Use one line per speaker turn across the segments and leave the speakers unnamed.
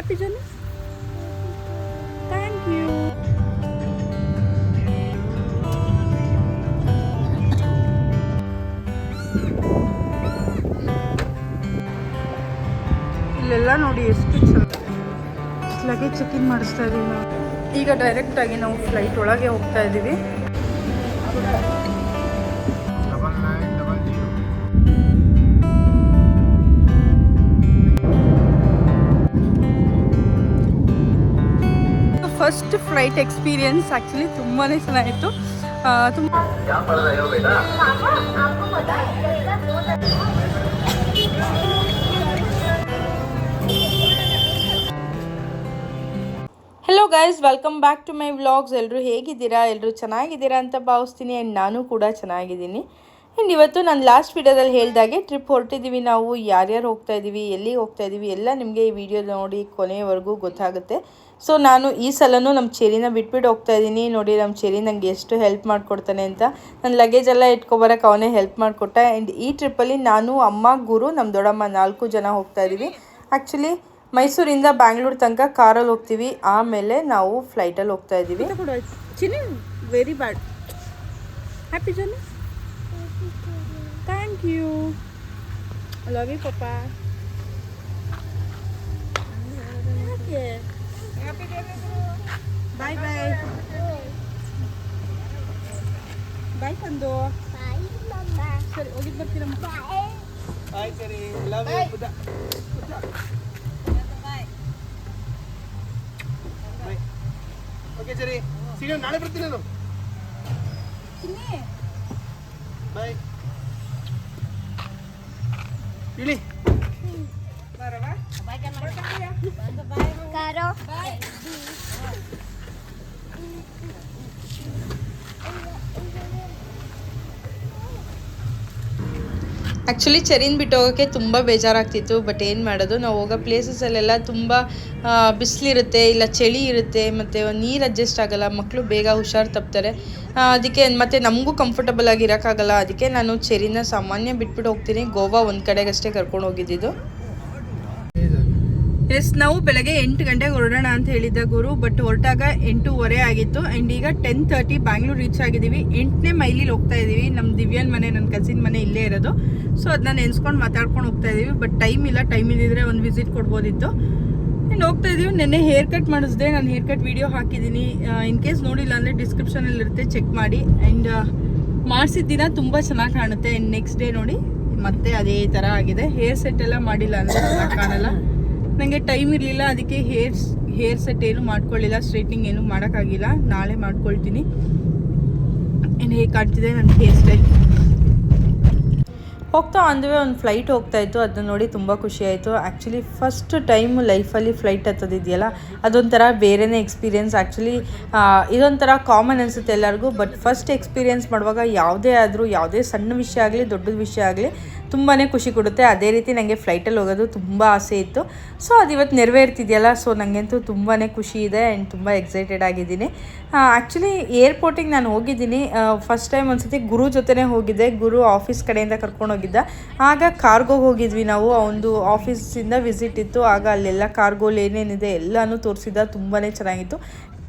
Happy journey thank you ಇಲ್ಲೆಲ್ಲ ನೋಡಿ ಎಷ್ಟು ಚಂದ ಲಗೇಜ್ ಚೆಕಿಂಗ್ ಇನ್ ಮಾಡಿಸ್ತಾ ಇದೀವಿ ನಾವು. ಈಗ ಡೈರೆಕ್ಟಾಗಿ ನಾವು ಫ್ಲೈಟ್ ಒಳಗೆ ಹೋಗ್ತಾ ಇದ್ದೀವಿ ಫಸ್ಟ್ ಫ್ಲೈಟ್ ಎಕ್ಸ್ಪೀರಿಯನ್ಸ್ ಆ್ಯಕ್ಚುಲಿ ತುಂಬಾ ಚೆನ್ನಾಗಿತ್ತು. ತುಂಬ hello guys welcome back to my vlogs ಎಲ್ಲರೂ ಹೇಗಿದ್ದೀರಾ? ಎಲ್ಲರೂ ಚೆನ್ನಾಗಿದ್ದೀರಾ ಅಂತ ಭಾವಿಸ್ತೀನಿ. ಆ್ಯಂಡ್ ನಾನು ಕೂಡ ಚೆನ್ನಾಗಿದ್ದೀನಿ. ಆ್ಯಂಡ್ ಇವತ್ತು ನಾನು ಲಾಸ್ಟ್ ವೀಡಿಯೋದಲ್ಲಿ ಹೇಳಿದಾಗೆ ಟ್ರಿಪ್ ಹೊರಟಿದ್ದೀವಿ ನಾವು. ಯಾರ್ಯಾರು ಹೋಗ್ತಾ ಇದ್ದೀವಿ ಎಲ್ಲಿಗೆ ಹೋಗ್ತಾ ಇದ್ದೀವಿ ಎಲ್ಲ ನಿಮಗೆ ಈ ವಿಡಿಯೋ ನೋಡಿ ಕೊನೆಯವರೆಗೂ ಗೊತ್ತಾಗುತ್ತೆ. ಸೊ ನಾನು ಈ ಸಲನೂ ನಮ್ಮ ಚೇರಿನ ಬಿಟ್ಬಿಟ್ಟು ಹೋಗ್ತಾ ಇದ್ದೀನಿ. ನೋಡಿ, ನಮ್ಮ ಚೇರಿ ನನಗೆ ಎಷ್ಟು ಹೆಲ್ಪ್ ಮಾಡಿಕೊಡ್ತಾನೆ ಅಂತ. ನನ್ನ ಲಗೇಜ್ ಎಲ್ಲ ಇಟ್ಕೊಬರಕ್ಕೆ ಅವನೇ ಹೆಲ್ಪ್ ಮಾಡಿಕೊಟ್ಟ. ಆ್ಯಂಡ್ ಈ ಟ್ರಿಪ್ಪಲ್ಲಿ ನಾನು, ಅಮ್ಮ, ಗುರು, ನಮ್ಮ ದೊಡ್ಡಮ್ಮ ನಾಲ್ಕು ಜನ ಹೋಗ್ತಾ ಇದ್ದೀವಿ. ಆ್ಯಕ್ಚುಲಿ ಮೈಸೂರಿಂದ ಬ್ಯಾಂಗ್ಳೂರ್ ತನಕ ಕಾರಲ್ಲಿ ಹೋಗ್ತೀವಿ. ಆಮೇಲೆ ನಾವು ಫ್ಲೈಟಲ್ಲಿ ಹೋಗ್ತಾ ಇದ್ದೀವಿ. Very bad happy journey thank you love you papa bye bye bye ತಂದು ಸರಿ ಹೋಗಿದ್ದು ಬರ್ತೀರಮ್ಮ
ಹಾಯ್ ಸರಿ ಲವ್ ಯು ಬುದ್ಧ ಓಕೆ ಸರಿ ಸಿಗೋಣ ನಾಳೆ ಬರ್ತೀನಿ ನಾನು
ಚಿನ್ನಿ
ಬಾಯ್ ಇಳಿ
ಬರವಾ
Caro.
ಆ್ಯಕ್ಚುಲಿ ಚೆರಿನ್ ಬಿಟ್ಟು ಹೋಗೋಕ್ಕೆ ತುಂಬ ಬೇಜಾರಾಗ್ತಿತ್ತು ಬಟ್ ಏನು ಮಾಡೋದು? ನಾವು ಹೋಗೋ ಪ್ಲೇಸಸಲ್ಲೆಲ್ಲ ತುಂಬ ಬಿಸಿಲಿರುತ್ತೆ, ಇಲ್ಲ ಚಳಿ ಇರುತ್ತೆ, ಮತ್ತು ನೀರು ಅಡ್ಜಸ್ಟ್ ಆಗೋಲ್ಲ ಮಕ್ಕಳು ಬೇಗ ಹುಷಾರು ತಪ್ತಾರೆ. ಅದಕ್ಕೆ ಮತ್ತು ನಮಗೂ ಕಂಫರ್ಟಬಲ್ ಇರೋಕ್ಕಾಗಲ್ಲ ಅದಕ್ಕೆ ನಾನು ಚೆರಿನ ಸಾಮಾನ್ಯ ಬಿಟ್ಬಿಟ್ಟು ಹೋಗ್ತೀನಿ. ಗೋವಾ ಒಂದು ಕಡೆಗಷ್ಟೇ ಕರ್ಕೊಂಡು ಹೋಗಿದ್ದಿದ್ದು. ಎಸ್ ನಾವು ಬೆಳಗ್ಗೆ ಎಂಟು ಗಂಟೆಗೆ ಹೊರಡೋಣ ಅಂತ ಹೇಳಿದ್ದ ಗುರು ಬಟ್ ಹೊರಟಾಗ ಎಂಟೂವರೆ ಆಗಿತ್ತು. ಆ್ಯಂಡ್ ಈಗ ಟೆನ್ ತರ್ಟಿ ಬ್ಯಾಂಗ್ಳೂರ್ ರೀಚ್ ಆಗಿದ್ದೀವಿ. ಎಂಟನೇ ಮೈಲಿಲಿ ಹೋಗ್ತಾ ಇದ್ದೀವಿ. ನಮ್ಮ ದಿವ್ಯನ್ ಮನೆ ನನ್ನ ಕಸಿನ್ ಮನೆ ಇಲ್ಲೇ ಇರೋದು. ಸೊ ಅದನ್ನ ನೆನ್ಸ್ಕೊಂಡು ಮಾತಾಡ್ಕೊಂಡು ಹೋಗ್ತಾ ಇದ್ದೀವಿ. ಬಟ್ ಟೈಮ್ ಇಲ್ಲ. ಟೈಮ್ ಇದ್ದಿದ್ರೆ ಒಂದು ವಿಸಿಟ್ ಕೊಡ್ಬೋದಿತ್ತು. ಇನ್ನು ಹೋಗ್ತಾ ಇದ್ದೀವಿ. ನೆನ್ನೆ ಹೇರ್ ಕಟ್ ಮಾಡಿಸಿದೆ. ನಾನು ಹೇರ್ ಕಟ್ ವಿಡಿಯೋ ಹಾಕಿದ್ದೀನಿ. ಇನ್ ಕೇಸ್ ನೋಡಿಲ್ಲ ಅಂದರೆ ಡಿಸ್ಕ್ರಿಪ್ಷನಲ್ಲಿ ಇರುತ್ತೆ. ಚೆಕ್ ಮಾಡಿ. ಆ್ಯಂಡ್ ಮಾಡಿಸಿದ ದಿನ ತುಂಬ ಚೆನ್ನಾಗಿ ಕಾಣುತ್ತೆ. ಆ್ಯಂಡ್ ನೆಕ್ಸ್ಟ್ ಡೇ ನೋಡಿ ಮತ್ತೆ ಅದೇ ಥರ ಆಗಿದೆ. ಹೇರ್ ಸೆಟ್ ಎಲ್ಲ ಮಾಡಿಲ್ಲ ಅಂದರೆ ಕಾಣಲ್ಲ. ನನಗೆ ಟೈಮ್ ಇರಲಿಲ್ಲ, ಅದಕ್ಕೆ ಹೇರ್ ಹೇರ್ ಸೆಟ್ ಏನು ಮಾಡ್ಕೊಳ್ಳಿಲ್ಲ ಸ್ಟ್ರೈಟ್ನಿಂಗ್ ಏನು ಮಾಡೋಕ್ಕಾಗಿಲ್ಲ. ನಾಳೆ ಮಾಡ್ಕೊಳ್ತೀನಿ. ಏನು ಹೇಗೆ ಕಾಣ್ತಿದೆ ನನ್ನ ಹೇರ್ ಸ್ಟೈಲ್ ಹೋಗ್ತಾ ಅಂದ್ವಿ ಒಂದು ಫ್ಲೈಟ್ ಹೋಗ್ತಾ ಇತ್ತು. ಅದನ್ನ ನೋಡಿ ತುಂಬ ಖುಷಿ ಆಯಿತು. ಆ್ಯಕ್ಚುಲಿ ಫಸ್ಟ್ ಟೈಮ್ ಲೈಫಲ್ಲಿ ಫ್ಲೈಟ್ ಹತ್ತೋದಿದೆಯಲ್ಲ, ಅದೊಂಥರ ಬೇರೆನೇ ಎಕ್ಸ್ಪೀರಿಯೆನ್ಸ್ ಆ್ಯಕ್ಚುಲಿ ಇದೊಂಥರ ಕಾಮನ್ ಅನಿಸುತ್ತೆ ಎಲ್ಲರಿಗೂ. ಬಟ್ ಫಸ್ಟ್ ಎಕ್ಸ್ಪೀರಿಯೆನ್ಸ್ ಮಾಡುವಾಗ ಯಾವುದೇ ಆದರೂ, ಯಾವುದೇ ಸಣ್ಣ ವಿಷಯ ಆಗಲಿ, ದೊಡ್ಡದ ವಿಷಯ ಆಗಲಿ ತುಂಬಾ ಖುಷಿ ಕೊಡುತ್ತೆ. ಅದೇ ರೀತಿ ನನಗೆ ಫ್ಲೈಟಲ್ಲಿ ಹೋಗೋದು ತುಂಬ ಆಸೆ ಇತ್ತು. ಸೊ ಅದು ಇವತ್ತು ನೆರವೇರ್ತಿದೆಯಲ್ಲ? ಸೊ ನನಗಂತೂ ತುಂಬಾ ಖುಷಿ ಇದೆ ಆ್ಯಂಡ್ ತುಂಬ ಎಕ್ಸೈಟೆಡ್ ಆಗಿದ್ದೀನಿ. ಆ್ಯಕ್ಚುಲಿ ಏರ್ಪೋರ್ಟಿಗೆ ನಾನು ಹೋಗಿದ್ದೀನಿ. ಫಸ್ಟ್ ಟೈಮ್ ಒಂದ್ಸತಿ ಗುರು ಜೊತೆನೇ ಹೋಗಿದ್ದೆ. ಗುರು ಆಫೀಸ್ ಕಡೆಯಿಂದ ಕರ್ಕೊಂಡು ಹೋಗಿದ್ದ. ಆಗ ಕಾರ್ಗೋಗೆ ಹೋಗಿದ್ವಿ ನಾವು. ಒಂದು ಆಫೀಸಿಂದ ವಿಸಿಟ್ ಇತ್ತು. ಆಗ ಅಲ್ಲೆಲ್ಲ ಕಾರ್ಗೋಲ್ ಏನೇನಿದೆ ಎಲ್ಲನೂ ತೋರಿಸಿದ್ದ. ತುಂಬಾ ಚೆನ್ನಾಗಿತ್ತು.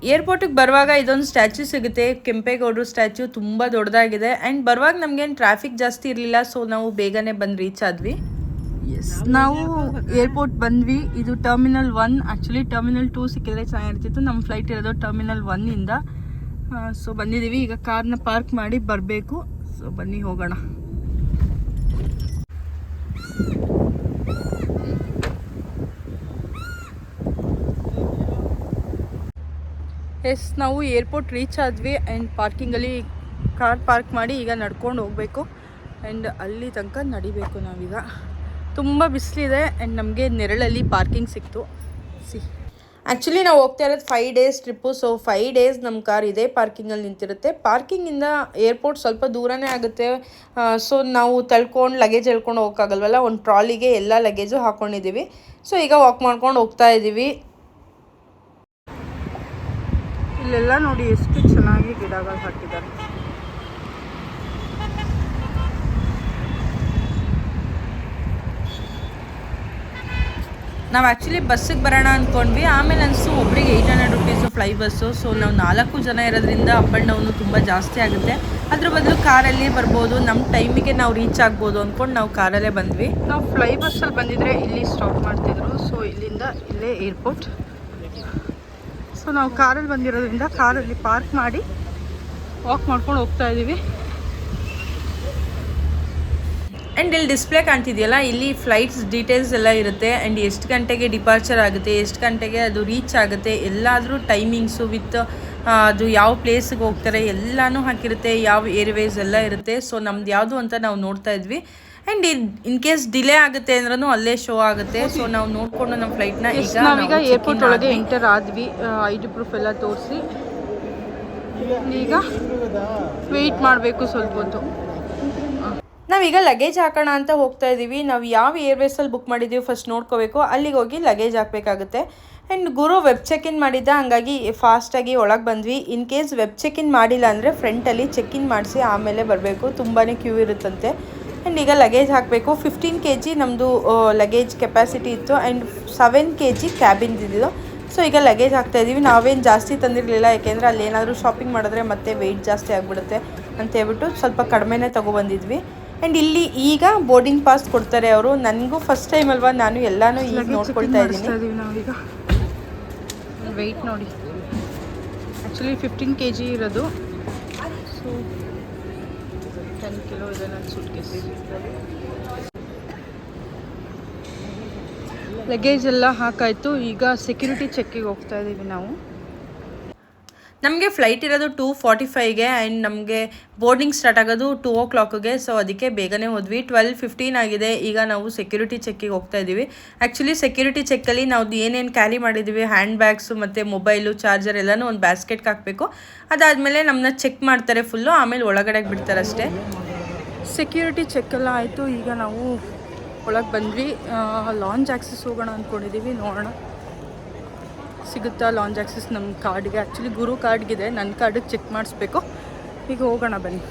ಏರ್ಪೋರ್ಟಿಗೆ ಬರುವಾಗ ಇದೊಂದು ಸ್ಟ್ಯಾಚ್ಯೂ ಸಿಗುತ್ತೆ. ಕೆಂಪೇಗೌಡರು ಸ್ಟ್ಯಾಚ್ಯೂ ತುಂಬ ದೊಡ್ಡದಾಗಿದೆ. ಆ್ಯಂಡ್ ಬರುವಾಗ ನಮಗೇನು ಟ್ರಾಫಿಕ್ ಜಾಸ್ತಿ ಇರಲಿಲ್ಲ ಸೊ ನಾವು ಬೇಗನೆ ಬಂದು ರೀಚ್ ಆದ್ವಿ. ಎಸ್ ನಾವು ಏರ್ಪೋರ್ಟ್ ಬಂದ್ವಿ. ಇದು terminal one actually terminal two ಸಿಕ್ಕಿದ್ರೆ ಚೆನ್ನಾಗಿರ್ತಿತ್ತು. ನಮ್ಮ ಫ್ಲೈಟ್ ಇರೋದು ಟರ್ಮಿನಲ್ ಒನ್ನಿಂದ ಸೊ ಬಂದಿದ್ದೀವಿ. ಈಗ ಕಾರ್ನ ಪಾರ್ಕ್ ಮಾಡಿ ಬರಬೇಕು. ಸೊ ಬನ್ನಿ ಹೋಗೋಣ. ಎಸ್, ನಾವು ಏರ್ಪೋರ್ಟ್ ರೀಚ್ ಆದ್ವಿ ಆ್ಯಂಡ್ ಪಾರ್ಕಿಂಗಲ್ಲಿ ಕಾರ್ ಪಾರ್ಕ್ ಮಾಡಿ ಈಗ ನಡ್ಕೊಂಡು ಹೋಗಬೇಕು. ಆ್ಯಂಡ್ ಅಲ್ಲಿ ತನಕ ನಡಿಬೇಕು ನಾವೀಗ. ತುಂಬ ಬಿಸಿಲಿದೆ ಆ್ಯಂಡ್ ನಮಗೆ ನೆರಳಲ್ಲಿ ಪಾರ್ಕಿಂಗ್ ಸಿಕ್ತು. ಸಿ. ಆ್ಯಕ್ಚುಲಿ ನಾವು ಹೋಗ್ತಾ ಇರೋದು five days trip so five days ನಮ್ಮ ಕಾರ್ ಇದೇ ಪಾರ್ಕಿಂಗಲ್ಲಿ ನಿಂತಿರುತ್ತೆ. ಪಾರ್ಕಿಂಗಿಂದ ಏರ್ಪೋರ್ಟ್ ಸ್ವಲ್ಪ ದೂರನೇ ಆಗುತ್ತೆ. ಸೊ ನಾವು ತಳ್ಕೊಂಡು ಲಗೇಜ್ ಹೇಳ್ಕೊಂಡು ಹೋಗೋಕ್ಕಾಗಲ್ವಲ್ಲ, ಒಂದು ಟ್ರಾಲಿಗೆ ಎಲ್ಲ ಲಗೇಜು ಹಾಕ್ಕೊಂಡಿದ್ದೀವಿ ಸೊ ಈಗ ವಾಕ್ ಮಾಡ್ಕೊಂಡು ಹೋಗ್ತಾ ಇದ್ದೀವಿ ಇಲ್ಲೆಲ್ಲ ನೋಡಿ ಎಷ್ಟು ಚೆನ್ನಾಗಿ ಗಿಡಗಳು ಹಾಕಿದ್ದಾರೆ. ನಾವು ಆ್ಯಕ್ಚುಲಿ ಬಸ್ಸಿಗೆ ಬರೋಣ ಅಂದ್ಕೊಂಡ್ವಿ ಆಮೇಲೆ ಅನಿಸ್ತು ಒಬ್ರಿಗೆ eight hundred rupees fly bus so ನಾವು ನಾಲ್ಕು ಜನ ಇರೋದ್ರಿಂದ ಅಪ್ ಆ್ಯಂಡ್ ಡೌನು ತುಂಬ ಜಾಸ್ತಿ ಆಗುತ್ತೆ. ಅದ್ರ ಬದಲು ಕಾರಲ್ಲಿ ಬರ್ಬೋದು. ನಮ್ಮ ಟೈಮಿಗೆ ನಾವು ರೀಚ್ ಆಗ್ಬೋದು ಅಂದ್ಕೊಂಡು ನಾವು ಕಾರಲ್ಲೇ ಬಂದ್ವಿ. ನಾವು ಫ್ಲೈ ಬಸ್ಸಲ್ಲಿ ಬಂದಿದ್ರೆ ಇಲ್ಲಿ ಸ್ಟಾಪ್ ಮಾಡ್ತಿದ್ರು. ಸೊ ಇಲ್ಲಿಂದ ಇಲ್ಲೇ ಏರ್ಪೋರ್ಟ್ ಸೊ ನಾವು ಕಾರಲ್ಲಿ ಬಂದಿರೋದ್ರಿಂದ ಕಾರಲ್ಲಿ ಪಾರ್ಕ್ ಮಾಡಿ ವಾಕ್ ಮಾಡ್ಕೊಂಡು ಹೋಗ್ತಾ ಇದ್ದೀವಿ. ಆ್ಯಂಡ್ ಇಲ್ಲಿ ಡಿಸ್ಪ್ಲೇ ಕಾಣ್ತಿದೆಯಲ್ಲ, ಇಲ್ಲಿ ಫ್ಲೈಟ್ಸ್ ಡೀಟೇಲ್ಸ್ ಎಲ್ಲ ಇರುತ್ತೆ. ಆ್ಯಂಡ್ ಎಷ್ಟು ಗಂಟೆಗೆ ಡಿಪಾರ್ಚರ್ ಆಗುತ್ತೆ, ಎಷ್ಟು ಗಂಟೆಗೆ ಅದು ರೀಚ್ ಆಗುತ್ತೆ, ಎಲ್ಲಾದರೂ ಟೈಮಿಂಗ್ಸು ವಿತ್ ಅದು ಯಾವ ಪ್ಲೇಸಿಗೆ ಹೋಗ್ತಾರೆ, ಎಲ್ಲನೂ ಹಾಕಿರುತ್ತೆ, ಯಾವ ಏರ್ವೇಸ್ ಎಲ್ಲ ಇರುತ್ತೆ. ಸೊ ನಮ್ದು ಯಾವುದು ಅಂತ ನಾವು ನೋಡ್ತಾ ಇದ್ವಿ. ಆ್ಯಂಡ್ ಇನ್ ಕೇಸ್ ಡಿಲೇ ಆಗುತ್ತೆ ಅಂದ್ರೂ ಅಲ್ಲೇ ಶೋ ಆಗುತ್ತೆ. ಸೊ ನಾವು ನೋಡಿಕೊಂಡು ನಮ್ಮ ಫ್ಲೈಟ್ನ ಈಗ
ನಾವೀಗ
ನಾವು
ಏರ್ಪೋರ್ಟ್ ಒಳಗೆ ಎಂಟರ್ ಆದ್ವಿ. ಐ ಡಿ ಪ್ರೂಫ್ ಎಲ್ಲ ತೋರಿಸಿ. ಈಗ ವೆಯ್ಟ್ ಮಾಡಬೇಕು ಸ್ವಲ್ಪ ಹೊತ್ತು.
ನಾವೀಗ ಲಗೇಜ್ ಹಾಕೋಣ ಅಂತ ಹೋಗ್ತಾ ಇದ್ದೀವಿ ನಾವು ಯಾವ ಏರ್ವೇಸಲ್ಲಿ ಬುಕ್ ಮಾಡಿದ್ದೀವಿ ಫಸ್ಟ್ ನೋಡ್ಕೋಬೇಕು. ಅಲ್ಲಿಗೆ ಹೋಗಿ ಲಗೇಜ್ ಹಾಕಬೇಕಾಗುತ್ತೆ. ಆ್ಯಂಡ್ ಗುರು ವೆಬ್ ಚೆಕ್ ಇನ್ ಮಾಡಿದ್ದ ಹಂಗಾಗಿ ಫಾಸ್ಟಾಗಿ ಒಳಗೆ ಬಂದ್ವಿ. In case web check in ಮಾಡಿಲ್ಲ ಅಂದರೆ ಫ್ರಂಟಲ್ಲಿ ಚೆಕ್ ಇನ್ ಮಾಡಿಸಿ ಆಮೇಲೆ ಬರಬೇಕು. ತುಂಬಾ ಕ್ಯೂ ಇರುತ್ತಂತೆ. ಆ್ಯಂಡ್ ಈಗ ಲಗೇಜ್ ಹಾಕಬೇಕು. ಫಿಫ್ಟೀನ್ ಕೆ ಜಿ ನಮ್ಮದು ಲಗೇಜ್ ಕೆಪಾಸಿಟಿ ಇತ್ತು. ಆ್ಯಂಡ್ ಸೆವೆನ್ ಕೆ ಜಿ ಕ್ಯಾಬಿನ್ದಿದ್ದು ಸೊ ಈಗ ಲಗೇಜ್ ಹಾಕ್ತಾ ಇದ್ದೀವಿ ನಾವೇನು ಜಾಸ್ತಿ ತಂದಿರಲಿಲ್ಲ. ಯಾಕೆಂದರೆ ಅಲ್ಲಿ ಏನಾದರೂ ಶಾಪಿಂಗ್ ಮಾಡಿದ್ರೆ ಮತ್ತೆ ವೆಯ್ಟ್ ಜಾಸ್ತಿ ಆಗಿಬಿಡುತ್ತೆ ಅಂತ ಹೇಳ್ಬಿಟ್ಟು ಸ್ವಲ್ಪ ಕಡಿಮೆನೇ ತೊಗೊಬಂದಿದ್ವಿ. ಆ್ಯಂಡ್ ಇಲ್ಲಿ ಈಗ ಬೋರ್ಡಿಂಗ್ ಪಾಸ್ ಕೊಡ್ತಾರೆ ಅವರು. ನನಗೂ ಫಸ್ಟ್ ಟೈಮ್ ಅಲ್ವಾ? ನಾನು ಎಲ್ಲಾನು ಈಗ ನೋಡ್ಕೊಳ್ತಾ ಇದ್ದೀನಿ.
ನಾವೀಗ. ವೆಯ್ಟ್ ನೋಡಿ. ಆ್ಯಕ್ಚುಲಿ ಫಿಫ್ಟೀನ್ ಕೆ ಜಿ ಇರೋದು. ಸೊ ಟೆನ್ ಕಿಲೋ ಇದೆ ನನ್ನ ಸೂಟ್ ಕೇಸ್ ಲಗೇಜ್ ಎಲ್ಲ ಹಾಕಾಯಿತು. ಈಗ ಸೆಕ್ಯೂರಿಟಿ ಚೆಕ್ಕಿಗೆ ಹೋಗ್ತಾ ಇದ್ದೀವಿ ನಾವು.
ನಮಗೆ ಫ್ಲೈಟ್ ಇರೋದು ಟೂ ಫಾರ್ಟಿ ಫೈವ್ಗೆ ಆ್ಯಂಡ್ ನಮಗೆ ಬೋರ್ಡಿಂಗ್ ಸ್ಟಾರ್ಟ್ ಆಗೋದು ಟೂ ಓ ಕ್ಲಾಕ್ಗೆ ಸೊ ಅದಕ್ಕೆ ಬೇಗನೆ ಹೋದ್ವಿ. ಟ್ವೆಲ್ ಫಿಫ್ಟೀನ್ ಆಗಿದೆ. ಈಗ ನಾವು ಸೆಕ್ಯೂರಿಟಿ ಚೆಕ್ಕಿಗೆ ಹೋಗ್ತಾ ಇದ್ದೀವಿ ಆ್ಯಕ್ಚುಲಿ ಸೆಕ್ಯೂರಿಟಿ ಚೆಕ್ಕಲ್ಲಿ ನಾವು ಏನೇನು ಕ್ಯಾರಿ ಮಾಡಿದ್ದೀವಿ ಹ್ಯಾಂಡ್ ಬ್ಯಾಗ್ಸು ಮತ್ತು ಮೊಬೈಲು ಚಾರ್ಜರ್ ಎಲ್ಲನೂ ಒಂದು ಬ್ಯಾಸ್ಕೆಟ್ಗೆ ಹಾಕಬೇಕು. ಅದಾದಮೇಲೆ ನಮ್ಮನ್ನ ಚೆಕ್ ಮಾಡ್ತಾರೆ ಫುಲ್ಲು ಆಮೇಲೆ ಒಳಗಡೆಗೆ ಬಿಡ್ತಾರೆ ಅಷ್ಟೇ.
ಸೆಕ್ಯೂರಿಟಿ ಚೆಕ್ ಎಲ್ಲ ಆಯಿತು. ಈಗ ನಾವು ಒಳಗೆ ಬಂದ್ವಿ. ಲಾಂಚ್ ಆಕ್ಸಸ್ ಹೋಗೋಣ ಅಂದ್ಕೊಂಡಿದ್ದೀವಿ ನೋಡೋಣ. ಸಿಗುತ್ತಾ ಲಾಂಜ್ ಆಕ್ಸಿಸ್ ನಮ್ಮ ಕಾರ್ಡ್ಗೆ ಆ್ಯಕ್ಚುಲಿ ಗುರು ಕಾರ್ಡ್ಗಿದೆ ನನ್ನ ಕಾರ್ಡಿಗೆ ಚೆಕ್ ಮಾಡಿಸ್ಬೇಕು. ಈಗ ಹೋಗೋಣ ಬನ್ನಿ.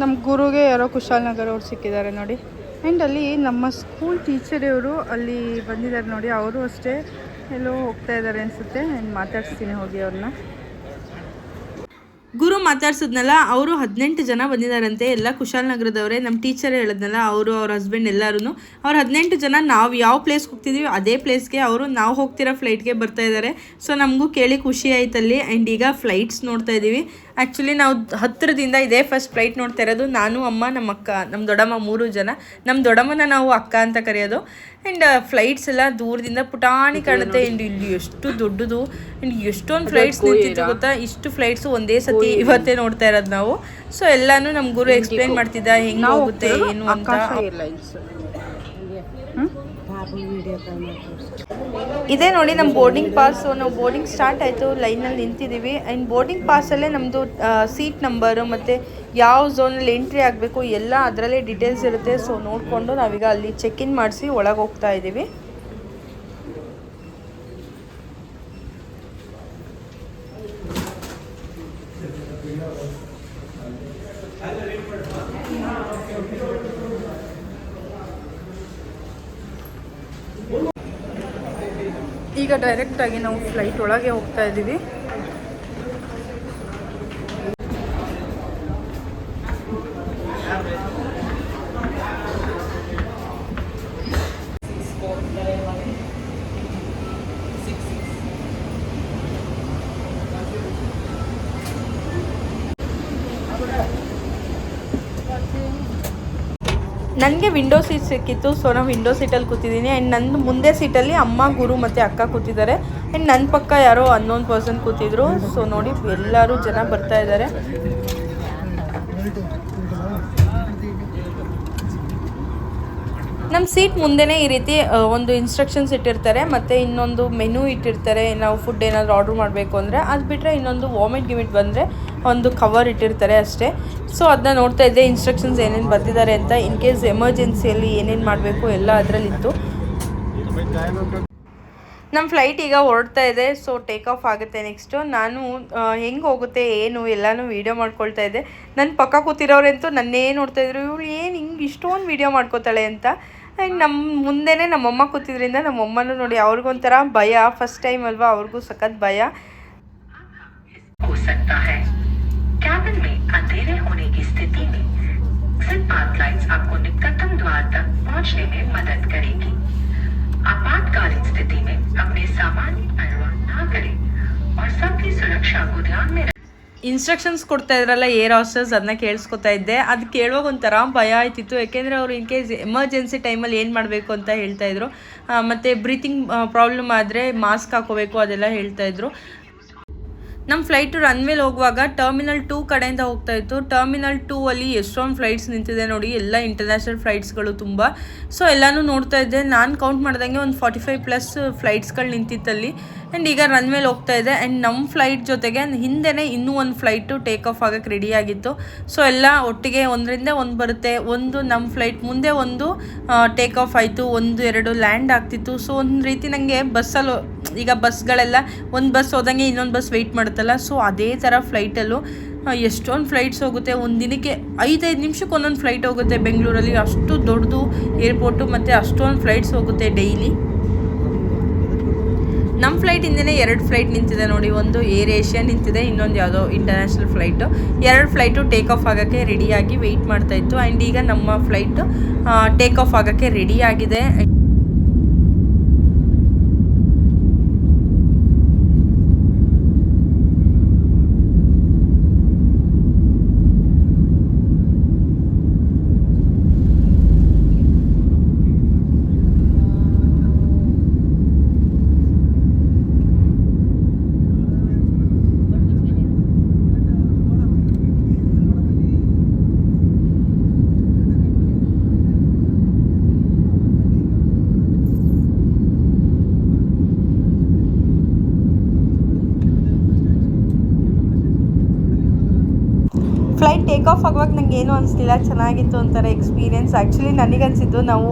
ನಮ್ಮ ಗುರುಗೆ ಯಾರೋ ಕುಶಾಲನಗರ್ ಅವ್ರು ಸಿಕ್ಕಿದ್ದಾರೆ ನೋಡಿ. ಆ್ಯಂಡ್ ಅಲ್ಲಿ ನಮ್ಮ ಸ್ಕೂಲ್ ಟೀಚರ್ ಇವರು ಅಲ್ಲಿ ಬಂದಿದ್ದಾರೆ ನೋಡಿ. ಅವರು ಅಷ್ಟೇ ಎಲ್ಲೋ ಹೋಗ್ತಾ ಇದ್ದಾರೆ ಅನಿಸುತ್ತೆ. ಆ್ಯಂಡ್ ಮಾತಾಡಿಸ್ತೀನಿ ಹೋಗಿ ಅವ್ರನ್ನ.
ಗುರು ಮಾತಾಡ್ಸಿದ್ನಲ್ಲ, ಅವರು ಹದಿನೆಂಟು ಜನ ಬಂದಿದ್ದಾರಂತೆ. ಎಲ್ಲ ಕುಶಾಲನಗರದವರೇ ನಮ್ಮ ಟೀಚರ್ ಹೇಳಿದ್ನಲ್ಲ, ಅವರು, ಅವ್ರ ಹಸ್ಬೆಂಡ್ ಎಲ್ಲರೂ ಅವ್ರು ಹದಿನೆಂಟು ಜನ ನಾವು ಯಾವ ಪ್ಲೇಸ್ಗೆ ಹೋಗ್ತಿದ್ದೀವಿ ಅದೇ ಪ್ಲೇಸ್ಗೆ ಅವರು ನಾವು ಹೋಗ್ತಿರೋ ಫ್ಲೈಟ್ಗೆ ಬರ್ತಾ ಇದ್ದಾರೆ. ಸೊ ನಮಗೂ ಕೇಳಿ ಖುಷಿ ಆಯ್ತಲ್ಲಿ. ಆ್ಯಂಡ್ ಈಗ ಫ್ಲೈಟ್ಸ್ ನೋಡ್ತಾ ಇದ್ದೀವಿ ಆ್ಯಕ್ಚುಲಿ ನಾವು ಹತ್ತಿರದಿಂದ ಇದೇ ಫಸ್ಟ್ ಫ್ಲೈಟ್ ನೋಡ್ತಾ ಇರೋದು. ನಾನು ಅಮ್ಮ ನಮ್ಮ ಅಕ್ಕ ನಮ್ಮ ದೊಡ್ಡಮ್ಮ ಮೂರು ಜನ. ನಮ್ಮ ದೊಡ್ಡಮ್ಮನ ನಾವು ಅಕ್ಕ ಅಂತ ಕರೆಯೋದು. ಆ್ಯಂಡ್ ಫ್ಲೈಟ್ಸ್ ಎಲ್ಲ ದೂರದಿಂದ ಪುಟಾಣಿ ಕಾಣುತ್ತೆ. ಆ್ಯಂಡ್ ಇಲ್ಲಿ ಎಷ್ಟು ದೊಡ್ಡದು. ಆ್ಯಂಡ್ ಎಷ್ಟೊಂದು ಫ್ಲೈಟ್ಸ್ ನಿಂತಿತ್ತು ಗೊತ್ತಾ? ಇಷ್ಟು ಫ್ಲೈಟ್ಸ್ ಒಂದೇ ಸತಿ ಇವತ್ತೇ ನೋಡ್ತಾ ಇರೋದು ನಾವು. ಸೊ ಎಲ್ಲಾನು ನಮ್ಮ ಗುರು ಎಕ್ಸ್ಪ್ಲೈನ್ ಮಾಡ್ತಿದ್ದ ಹೆಂಗೆ ಹೋಗುತ್ತೆ ಏನು ಅಂತ. ಇದೇ ನೋಡಿ ನಮ್ಮ ಬೋರ್ಡಿಂಗ್ ಪಾಸ್ ನಾವು ಬೋರ್ಡಿಂಗ್ ಸ್ಟಾರ್ಟ್ ಆಯಿತು ಲೈನಲ್ಲಿ ನಿಂತಿದ್ದೀವಿ ಆ್ಯಂಡ್ ಬೋರ್ಡಿಂಗ್ ಪಾಸಲ್ಲೇ ನಮ್ಮದು ಸೀಟ್ ನಂಬರು ಮತ್ತು ಯಾವ ಝೋನಲ್ಲಿ ಎಂಟ್ರಿ ಆಗಬೇಕು, ಎಲ್ಲ ಅದರಲ್ಲೇ ಡೀಟೇಲ್ಸ್ ಇರುತ್ತೆ. ಸೊ ನೋಡಿಕೊಂಡು ನಾವೀಗ ಅಲ್ಲಿ ಚೆಕ್ ಇನ್ ಮಾಡಿಸಿ ಒಳಗೆ ಹೋಗ್ತಾ ಇದ್ದೀವಿ
ಡೈರೆಕ್ಟಾಗಿ ನಾವು ಫ್ಲೈಟ್ ಒಳಗೆ ಹೋಗ್ತಾ ಇದ್ದೀವಿ.
ನನಗೆ ವಿಂಡೋ ಸೀಟ್ ಸಿಕ್ಕಿತ್ತು ಸೊ ನಾವು ವಿಂಡೋ ಸೀಟಲ್ಲಿ ಕೂತಿದ್ದೀನಿ. ಆ್ಯಂಡ್ ನನ್ನ ಮುಂದೆ ಸೀಟಲ್ಲಿ ಅಮ್ಮ, ಗುರು ಮತ್ತು ಅಕ್ಕ ಕೂತಿದ್ದಾರೆ. ಆ್ಯಂಡ್ ನನ್ನ ಪಕ್ಕ ಯಾರೋ ಅನ್ನೋನ್ ಪರ್ಸನ್ ಕೂತಿದ್ರು. ಸೊ ನೋಡಿ, ಎಲ್ಲರೂ ಜನ ಬರ್ತಾ ಇದ್ದಾರೆ. ನಮ್ಮ ಸೀಟ್ ಮುಂದೆನೇ ಈ ರೀತಿ ಒಂದು ಇನ್ಸ್ಟ್ರಕ್ಷನ್ಸ್ ಇಟ್ಟಿರ್ತಾರೆ. ಮತ್ತು ಇನ್ನೊಂದು ಮೆನು ಇಟ್ಟಿರ್ತಾರೆ. ನಾವು ಫುಡ್ ಏನಾದರೂ ಆರ್ಡ್ರ್ ಮಾಡಬೇಕು ಅಂದರೆ, ಅದು ಬಿಟ್ಟರೆ ಇನ್ನೊಂದು ವಾಮಿಟ್ ಗಿಮಿಟ್ ಬಂದರೆ ಒಂದು ಕವರ್ ಇಟ್ಟಿರ್ತಾರೆ ಅಷ್ಟೇ. ಸೊ ಅದನ್ನ ನೋಡ್ತಾ ಇದ್ದೆ ಇನ್ಸ್ಟ್ರಕ್ಷನ್ಸ್ ಏನೇನು ಬರ್ತಿದ್ದಾರೆ ಅಂತ. ಇನ್ ಕೇಸ್ ಎಮರ್ಜೆನ್ಸಿಯಲ್ಲಿ ಏನೇನು ಮಾಡಬೇಕು, ಎಲ್ಲ ಅದರಲ್ಲಿತ್ತು. ನಮ್ಮ ಫ್ಲೈಟ್ ಈಗ ಹೊರಡ್ತಾ ಇದೆ. ಸೊ ಟೇಕ್ ಆಫ್ ಆಗುತ್ತೆ ನೆಕ್ಸ್ಟು ನಾನು ಹೆಂಗೆ ಹೋಗುತ್ತೆ, ಏನು, ಎಲ್ಲನೂ ವೀಡಿಯೋ ಮಾಡ್ಕೊಳ್ತಾ ಇದ್ದೆ. ನನ್ನ ಪಕ್ಕ ಕೂತಿರೋರಂತೂ ನನ್ನೇ ನೋಡ್ತಾ ಇದ್ರು. ಇವಳು ಏನು ಹಿಂಗೆ ಇಷ್ಟೊಂದು ವೀಡಿಯೋ ಮಾಡ್ಕೋತಾಳೆ ಅಂತ. ಆ್ಯಂಡ್ ನಮ್ಮ ಮುಂದೆನೇ ನಮ್ಮಮ್ಮ ಕೂತಿದ್ರಿಂದ ನಮ್ಮಮ್ಮನೂ ನೋಡಿ ಅವ್ರಿಗೂ ಒಂಥರ ಭಯ. ಫಸ್ಟ್ ಟೈಮ್ ಅಲ್ವಾ, ಅವ್ರಿಗೂ ಸಖತ್ ಭಯ.
कैबिन में अंधेरे होने की स्थिति में जिप पाथ लाइट्स आपको निकटतम द्वार तक पहुंचने में मदद करेगी आपातकालीन स्थिति में अपने सामान की परवाह न करें और सबकी सुरक्षा को ध्यान में रखें
ಇನ್ಸ್ಟ್ರಕ್ಷನ್ಸ್ ಕೊಡ್ತಾ ಇದ್ರಲ್ಲ ಏರ್ ಹಾಸ್ಟರ್ಸ್ ಅದನ್ನ ಕೇಳಿಸ್ಕೊತಾ ಇದ್ದೆ ಅದು ಕೇಳುವಾಗ ಒಂಥರ ಭಯ ಆಯ್ತಿತ್ತು ಯಾಕೆಂದರೆ ಅವರು ಇನ್ ಕೇಸ್ ಎಮರ್ಜೆನ್ಸಿ ಟೈಮಲ್ಲಿ ಏನು ಮಾಡಬೇಕು ಅಂತ ಹೇಳ್ತಾ ಇದ್ರು ಆ, ಮತ್ತೆ ಬ್ರೀತಿಂಗ್ ಪ್ರಾಬ್ಲಮ್ ಆದರೆ ಮಾಸ್ಕ್ ಹಾಕೋಬೇಕು ಅದೆಲ್ಲ ಹೇಳ್ತಾ ಇದ್ರು ನಮ್ಮ ಫ್ಲೈಟ್ ರನ್ವೇಲಿ ಹೋಗುವಾಗ ಟರ್ಮಿನಲ್ ಟೂ ಕಡೆಯಿಂದ ಹೋಗ್ತಾ ಇತ್ತು. ಟರ್ಮಿನಲ್ ಟೂ ಅಲ್ಲಿ ಎಷ್ಟೊಂದು ಫ್ಲೈಟ್ಸ್ ನಿಂತಿದೆ ನೋಡಿ, ಎಲ್ಲ ಇಂಟರ್ನ್ಯಾಷನಲ್ ಫ್ಲೈಟ್ಸ್ಗಳು ತುಂಬ. ಸೊ ಎಲ್ಲನೂ ನೋಡ್ತಾ ಇದ್ದೆ. ನಾನು ಕೌಂಟ್ ಮಾಡ್ದಂಗೆ ಒಂದು ಫಾರ್ಟಿ ಫೈವ್ ಪ್ಲಸ್ ಫ್ಲೈಟ್ಸ್ಗಳು ನಿಂತಿತ್ತಲ್ಲಿ. ಆ್ಯಂಡ್ ಈಗ ರನ್ವೇಲ್ ಹೋಗ್ತಾ ಇದೆ ಆ್ಯಂಡ್ ನಮ್ಮ ಫ್ಲೈಟ್ ಜೊತೆಗೆ ಹಿಂದೆನೇ ಇನ್ನೂ ಒಂದು ಫ್ಲೈಟು ಟೇಕ್ ಆಫ್ ಆಗೋಕ್ಕೆ ರೆಡಿ ಆಗಿತ್ತು. ಸೊ ಎಲ್ಲ ಒಟ್ಟಿಗೆ ಒಂದರಿಂದ ಒಂದು ಬರುತ್ತೆ. ಒಂದು ನಮ್ಮ ಫ್ಲೈಟ್ ಮುಂದೆ ಒಂದು ಟೇಕ್ ಆಫ್ ಆಯಿತು. ಒಂದು, ಎರಡು ಲ್ಯಾಂಡ್ ಆಗ್ತಿತ್ತು. ಸೊ ಒಂದು ರೀತಿ ನನಗೆ ಬಸ್ಸಲ್ಲಿ ಈಗ ಬಸ್ಗಳೆಲ್ಲ ಒಂದು ಬಸ್ ಹೋದಂಗೆ ಇನ್ನೊಂದು ಬಸ್ ವೆಯ್ಟ್ ಮಾಡುತ್ತಲ್ಲ ಸೊ ಅದೇ ಥರ ಫ್ಲೈಟಲ್ಲೂ ಎಷ್ಟೊಂದು ಫ್ಲೈಟ್ಸ್ ಹೋಗುತ್ತೆ. ಒಂದು ದಿನಕ್ಕೆ ಐದೈದು ನಿಮಿಷಕ್ಕೆ ಒಂದೊಂದು ಫ್ಲೈಟ್ ಹೋಗುತ್ತೆ ಬೆಂಗಳೂರಲ್ಲಿ. ಅಷ್ಟು ದೊಡ್ಡದು ಏರ್ಪೋರ್ಟು ಮತ್ತು ಅಷ್ಟೊಂದು ಫ್ಲೈಟ್ಸ್ ಹೋಗುತ್ತೆ ಡೈಲಿ ನಮ್ಮ ಫ್ಲೈಟ್ ಎರಡು ಫ್ಲೈಟ್ ನಿಂತಿದೆ ನೋಡಿ. ಒಂದು ಏರ್ ಏಷ್ಯಾ ನಿಂತಿದೆ, ಇನ್ನೊಂದು ಯಾವುದೋ ಇಂಟರ್ನ್ಯಾಷನಲ್ ಫ್ಲೈಟು ಎರಡು ಫ್ಲೈಟು ಟೇಕ್ ಆಫ್ ಆಗೋಕ್ಕೆ ರೆಡಿಯಾಗಿ ವೆಯ್ಟ್ ಮಾಡ್ತಾಯಿತ್ತು ಆ್ಯಂಡ್ ಈಗ ನಮ್ಮ ಫ್ಲೈಟು ಟೇಕ್ ಆಫ್ ಆಗೋಕ್ಕೆ ರೆಡಿ ಆಗಿದೆ ಫ್ಲೈಟ್ ಟೇಕ್ ಆಫ್ ಆಗುವಾಗ ನಂಗೆ ಏನೂ ಅನಿಸ್ಲಿಲ್ಲ ಚೆನ್ನಾಗಿತ್ತು ಒಂಥರ ಎಕ್ಸ್ಪೀರಿಯೆನ್ಸ್ ಆ್ಯಕ್ಚುಲಿ ನನಗನ್ಸಿದ್ದು ನಾವು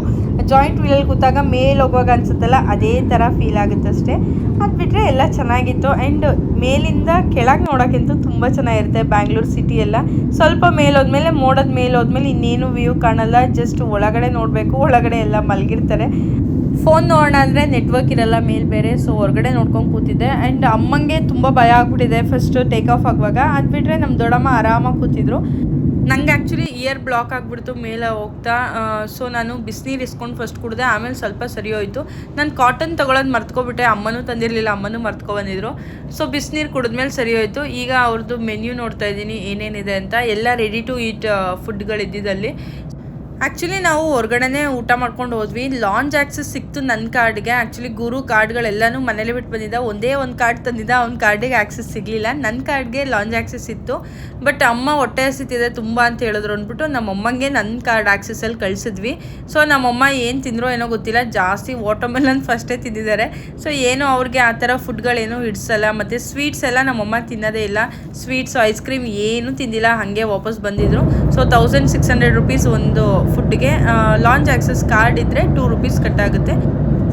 ಜಾಯಿಂಟ್ ವೀಲಲ್ಲಿ ಕೂತಾಗ ಮೇಲೆ ಹೋಗುವಾಗ ಅನಿಸುತ್ತಲ್ಲ, ಅದೇ ಥರ ಫೀಲ್ ಆಗುತ್ತೆ ಅಷ್ಟೇ. ಅದು ಬಿಟ್ಟರೆ ಎಲ್ಲ ಚೆನ್ನಾಗಿತ್ತು. ಆ್ಯಂಡ್ ಮೇಲಿಂದ ಕೆಳಗೆ ನೋಡೋಕ್ಕಿಂತೂ ತುಂಬ ಚೆನ್ನಾಗಿರುತ್ತೆ ಬ್ಯಾಂಗ್ಳೂರು ಸಿಟಿ ಎಲ್ಲ. ಸ್ವಲ್ಪ ಮೇಲೆ ಹೋದ್ಮೇಲೆ, ಮೋಡದ ಮೇಲೆ ಹೋದ್ಮೇಲೆ ಇನ್ನೇನು ವ್ಯೂ ಕಾಣಲ್ಲ. ಜಸ್ಟ್ ಒಳಗಡೆ ನೋಡಬೇಕು, ಒಳಗಡೆ ಎಲ್ಲ ಮಲಗಿರ್ತಾರೆ. ಫೋನ್ ನೋಡೋಣ ಅಂದರೆ ನೆಟ್ವರ್ಕ್ ಇರಲ್ಲ ಮೇಲೆ ಬೇರೆ ಸೊ ಹೊರಗಡೆ ನೋಡ್ಕೊಂಡು ಕೂತಿದ್ದೆ. ಆ್ಯಂಡ್ ಅಮ್ಮಂಗೆ ತುಂಬ ಭಯ ಆಗ್ಬಿಟ್ಟಿದೆ ಫಸ್ಟು ಟೇಕ್ ಆಫ್ ಆಗುವಾಗ. ಅದು ಬಿಟ್ಟರೆ ನಮ್ಮ ದೊಡ್ಡಮ್ಮ ಆರಾಮಾಗಿ ಕೂತಿದ್ರು. ನಂಗೆ ಆ್ಯಕ್ಚುಲಿ ಇಯರ್ ಬ್ಲಾಕ್ ಆಗಿಬಿಡ್ತು, ಮೇಲೆ ಹೋಗ್ತಾ. ಸೊ ನಾನು ಬಿಸಿನೀರು ಇಸ್ಕೊಂಡು ಫಸ್ಟ್ ಕುಡಿದೆ, ಆಮೇಲೆ ಸ್ವಲ್ಪ ಸರಿ ಹೋಯಿತು. ನಾನು ಕಾಟನ್ ತೊಗೊಳೋದು ಮರ್ತ್ಕೊಬಿಟ್ಟೆ, ಅಮ್ಮನೂ ತಂದಿರಲಿಲ್ಲ, ಅಮ್ಮನೂ ಮರ್ತ್ಕೊಬಂದಿದ್ರು ಸೊ ಬಿಸಿನೀರು ಕುಡಿದ್ಮೇಲೆ ಸರಿ ಹೋಯಿತು. ಈಗ ಅವ್ರದ್ದು ಮೆನ್ಯೂ ನೋಡ್ತಾ ಇದ್ದೀನಿ, ಏನೇನಿದೆ ಅಂತ. ಎಲ್ಲ ರೆಡಿ ಟು ಈಟ್ ಫುಡ್ಗಳಿದ್ದಿದ್ದಲ್ಲಿ ಆ್ಯಕ್ಚುಲಿ ನಾವು ಹೊರಗಡೆನೇ ಊಟ ಮಾಡ್ಕೊಂಡು ಹೋದ್ವಿ. ಲಾಂಚ್ ಆ್ಯಕ್ಸಸ್ ಸಿಕ್ತು ನನ್ನ ಕಾರ್ಡ್ಗೆ ಆ್ಯಕ್ಚುಲಿ ಗುರು ಕಾರ್ಡ್ಗಳೆಲ್ಲನೂ ಮನೇಲಿ ಬಿಟ್ಟು ಬಂದಿದ್ದ. ಒಂದೇ ಒಂದು ಕಾರ್ಡ್ ತಂದಿದ್ದ. ಅವ್ನ ಕಾರ್ಡಿಗೆ ಆ್ಯಕ್ಸಸ್ ಸಿಗಲಿಲ್ಲ. ನನ್ನ ಕಾರ್ಡ್ಗೆ ಲಾಂಚ್ ಆ್ಯಕ್ಸಸ್ ಇತ್ತು ಬಟ್ ಅಮ್ಮ ಹೊಟ್ಟೆ ಹಸಿತಿದೆ ತುಂಬ ಅಂತ ಹೇಳಿದ್ರು ಅಂದ್ಬಿಟ್ಟು ನಮ್ಮಮ್ಮಂಗೆ ನನ್ನ ಕಾರ್ಡ್ ಆ್ಯಕ್ಸೆಸಲ್ಲಿ ಕಳಿಸಿದ್ವಿ. ಸೊ ನಮ್ಮಮ್ಮ ಏನು ತಿಂದ್ರೋ ಏನೋ ಗೊತ್ತಿಲ್ಲ. ಜಾಸ್ತಿ ವಾಟರ್ಮೆಲನ್ ಫಸ್ಟೇ ತಿಂದಿದ್ದಾರೆ. ಸೊ ಏನೋ ಅವ್ರಿಗೆ ಆ ಥರ ಫುಡ್ಗಳೇನು ಹಿಡ್ಸಲ್ಲ. ಮತ್ತು ಸ್ವೀಟ್ಸ್ ಎಲ್ಲ ನಮ್ಮಮ್ಮ ತಿನ್ನೋದೇ ಇಲ್ಲ. ಸ್ವೀಟ್ಸ್ ಐಸ್ ಕ್ರೀಮ್ ಏನೂ ತಿಂದಿಲ್ಲ. ಹಾಗೆ ವಾಪಸ್ ಬಂದಿದ್ರು. So thousand six hundred rupees ಒಂದು ಫುಡ್ಗೆ ಲಾಂಚ್ ಆಕ್ಸೆಸ್ ಕಾರ್ಡ್ ಇದ್ದರೆ ಟೂ ರುಪೀಸ್ ಕಟ್ಟಾಗುತ್ತೆ.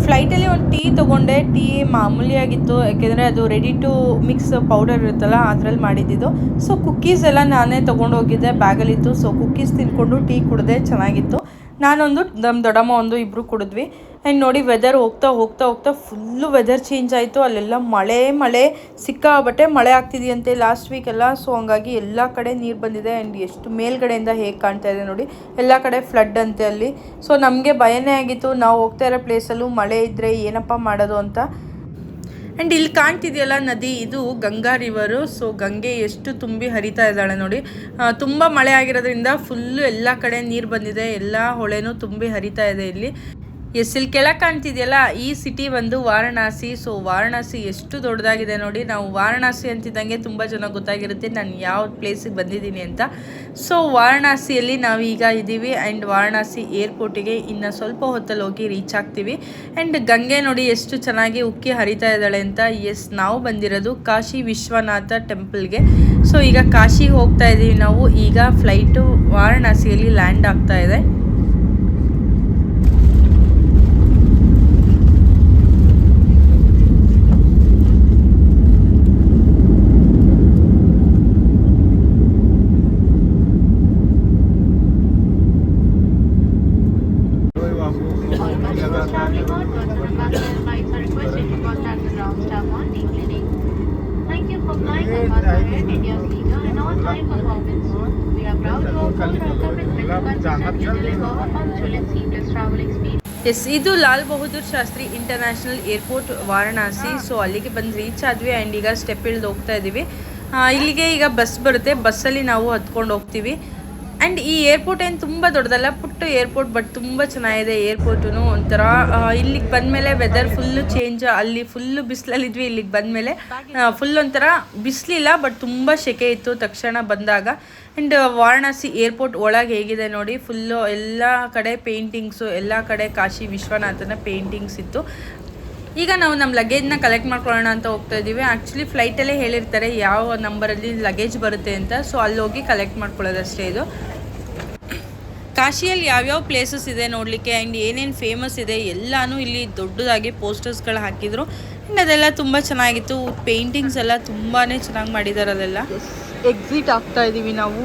ಫ್ಲೈಟಲ್ಲಿ ಒಂದು ಟೀ ತೊಗೊಂಡೆ. ಟೀ ಮಾಮೂಲಿಯಾಗಿತ್ತು ಯಾಕೆಂದರೆ ಅದು ರೆಡಿ ಟು ಮಿಕ್ಸ್ ಪೌಡರ್ ಇರುತ್ತಲ್ಲ, ಅದರಲ್ಲಿ ಮಾಡಿದ್ದಿದ್ದು. ಸೊ ಕುಕ್ಕೀಸ್ ಎಲ್ಲ ನಾನೇ ತೊಗೊಂಡು ಹೋಗಿದ್ದೆ. ಬ್ಯಾಗಲ್ಲಿತ್ತು ಸೊ ಕುಕ್ಕೀಸ್ ತಿನ್ಕೊಂಡು ಟೀ ಕುಡಿದೆ ಚೆನ್ನಾಗಿತ್ತು. ನಾನೊಂದು ನಮ್ಮ ದೊಡ್ಡಮ್ಮ ಒಂದು ಇಬ್ಬರು ಕುಡಿದ್ವಿ. ಆ್ಯಂಡ್ ನೋಡಿ ವೆದರ್ ಹೋಗ್ತಾ ಹೋಗ್ತಾ ಹೋಗ್ತಾ ಫುಲ್ಲು ವೆದರ್ ಚೇಂಜ್ ಆಯಿತು. ಅಲ್ಲೆಲ್ಲ ಮಳೆ ಮಳೆ ಸಿಕ್ಕಾಬಟ್ಟೆ ಮಳೆ ಆಗ್ತಿದೆಯಂತೆ ಲಾಸ್ಟ್ ವೀಕೆಲ್ಲ ಸೊ ಹಂಗಾಗಿ ಎಲ್ಲ ಕಡೆ ನೀರು ಬಂದಿದೆ ಆ್ಯಂಡ್ ಎಷ್ಟು ಮೇಲ್ಗಡೆಯಿಂದ ಹೇಗೆ ಕಾಣ್ತಾ ಇದೆ ನೋಡಿ. ಎಲ್ಲ ಕಡೆ ಫ್ಲಡ್ ಅಂತೆ ಅಲ್ಲಿ. ಸೊ ನಮಗೆ ಭಯನೇ ಆಗಿತ್ತು. ನಾವು ಹೋಗ್ತಾ ಇರೋ ಪ್ಲೇಸಲ್ಲೂ ಮಳೆ ಇದ್ದರೆ ಏನಪ್ಪ ಮಾಡೋದು ಅಂತ. ಆ್ಯಂಡ್ ಇಲ್ಲಿ ಕಾಣ್ತಿದೆಯಲ್ಲ ನದಿ, ಇದು ಗಂಗಾ ರಿವರು ಸೊ ಗಂಗೆ ಎಷ್ಟು ತುಂಬಿ ಹರಿತಾ ಇದ್ದಾಳೆ ನೋಡಿ. ತುಂಬ ಮಳೆ ಆಗಿರೋದ್ರಿಂದ ಫುಲ್ಲು ಎಲ್ಲ ಕಡೆ ನೀರು ಬಂದಿದೆ. ಎಲ್ಲ ಹೊಳೆನೂ ತುಂಬಿ ಹರಿತಾ ಇದೆ ಇಲ್ಲಿ. ಎಸ್ ಇಲ್ಲಿ ಕೆಳಗೆ ಕಾಣ್ತಿದೆಯಲ್ಲ, ಈ ಸಿಟಿ ಬಂದು ವಾರಣಾಸಿ. ಸೊ ವಾರಣಾಸಿ ಎಷ್ಟು ದೊಡ್ಡದಾಗಿದೆ ನೋಡಿ. ನಾವು ವಾರಣಾಸಿ ಅಂತಿದ್ದಂಗೆ ತುಂಬ ಜನ ಗೊತ್ತಾಗಿರುತ್ತೆ ನಾನು ಯಾವ ಪ್ಲೇಸಿಗೆ ಬಂದಿದ್ದೀನಿ ಅಂತ. ಸೊ ವಾರಣಾಸಿಯಲ್ಲಿ ನಾವೀಗ ಇದ್ದೀವಿ ಆ್ಯಂಡ್ ವಾರಣಾಸಿ ಏರ್ಪೋರ್ಟಿಗೆ ಇನ್ನು ಸ್ವಲ್ಪ ಹೊತ್ತಲ್ಲಿ ಹೋಗಿ ರೀಚ್ ಆಗ್ತೀವಿ. ಆ್ಯಂಡ್ ಗಂಗೆ ನೋಡಿ ಎಷ್ಟು ಚೆನ್ನಾಗಿ ಉಕ್ಕಿ ಹರಿತಾ ಇದ್ದಾಳೆ ಅಂತ. ಎಸ್ ನಾವು ಬಂದಿರೋದು ಕಾಶಿ ವಿಶ್ವನಾಥ ಟೆಂಪಲ್ಗೆ ಸೊ ಈಗ ಕಾಶಿಗೆ ಹೋಗ್ತಾ ಇದ್ದೀವಿ ನಾವು. ಈಗ ಫ್ಲೈಟು ವಾರಣಾಸಿಯಲ್ಲಿ ಲ್ಯಾಂಡ್ ಆಗ್ತಾ ಇದೆ. ಎಸ್ ಇದು Lal Bahadur Shastri international airport Varanasi. So ಅಲ್ಲಿಗೆ ಬಂದು ರೀಚ್ ಆದ್ವಿ ಆ್ಯಂಡ್ ಈಗ ಸ್ಟೆಪ್ ಇಳಿದು ಹೋಗ್ತಾ ಇದ್ದೀವಿ ಇಲ್ಲಿಗೆ ಈಗ ಬಸ್ ಬರುತ್ತೆ. ಬಸ್ಸಲ್ಲಿ ನಾವು ಹತ್ಕೊಂಡು ಹೋಗ್ತೀವಿ. ಆ್ಯಂಡ್ ಈ ಏರ್ಪೋರ್ಟ್ ಏನು ತುಂಬ ದೊಡ್ಡದಲ್ಲ, ಪುಟ್ಟ ಏರ್ಪೋರ್ಟ್ ಬಟ್ ತುಂಬ ಚೆನ್ನಾಗಿದೆ ಏರ್ಪೋರ್ಟು ಒಂಥರ ಇಲ್ಲಿಗೆ ಬಂದಮೇಲೆ ವೆದರ್ ಫುಲ್ಲು ಚೇಂಜ್ ಅಲ್ಲಿ ಫುಲ್ಲು ಬಿಸಿಲಲ್ಲಿದ್ವಿ ಇಲ್ಲಿಗೆ ಬಂದಮೇಲೆ ಫುಲ್ ಒಂಥರ ಬಿಸಿಲಿಲ್ಲ ಬಟ್ ತುಂಬ ಸೆಕೆ ಇತ್ತು ತಕ್ಷಣ ಬಂದಾಗ. ಆ್ಯಂಡ್ ವಾರಣಾಸಿ ಏರ್ಪೋರ್ಟ್ ಒಳಗೆ ಹೇಗಿದೆ ನೋಡಿ ಫುಲ್ಲು ಎಲ್ಲ ಕಡೆ ಪೇಂಟಿಂಗ್ಸು ಎಲ್ಲ ಕಡೆ ಕಾಶಿ ವಿಶ್ವನಾಥನ ಪೇಂಟಿಂಗ್ಸ್ ಇತ್ತು. ಈಗ ನಾವು ನಮ್ಮ ಲಗೇಜ್ನ ಕಲೆಕ್ಟ್ ಮಾಡ್ಕೊಳ್ಳೋಣ ಅಂತ ಹೋಗ್ತಾ ಇದ್ದೀವಿ ಆ್ಯಕ್ಚುಲಿ ಫ್ಲೈಟಲ್ಲೇ ಹೇಳಿರ್ತಾರೆ ಯಾವ ನಂಬರಲ್ಲಿ ಲಗೇಜ್ ಬರುತ್ತೆ ಅಂತ. ಸೊ ಅಲ್ಲಿ ಹೋಗಿ ಕಲೆಕ್ಟ್ ಮಾಡ್ಕೊಳ್ಳೋದಷ್ಟೇ ಇದು. ಕಾಶಿಯಲ್ಲಿ ಯಾವ್ಯಾವ ಪ್ಲೇಸಸ್ ಇದೆ ನೋಡಲಿಕ್ಕೆ ಆ್ಯಂಡ್ ಏನೇನು ಫೇಮಸ್ ಇದೆ ಎಲ್ಲನೂ ಇಲ್ಲಿ ದೊಡ್ಡದಾಗಿ ಪೋಸ್ಟರ್ಸ್ಗಳು ಹಾಕಿದ್ರು. ಆ್ಯಂಡ್ ಅದೆಲ್ಲ ತುಂಬ ಚೆನ್ನಾಗಿತ್ತು. ಪೇಂಟಿಂಗ್ಸ್ ಎಲ್ಲ ತುಂಬಾ ಚೆನ್ನಾಗಿ ಮಾಡಿದ್ದಾರೆ ಅದೆಲ್ಲ.
ಎಕ್ಸಿಟ್ ಆಗ್ತಾ ಇದ್ದೀವಿ ನಾವು.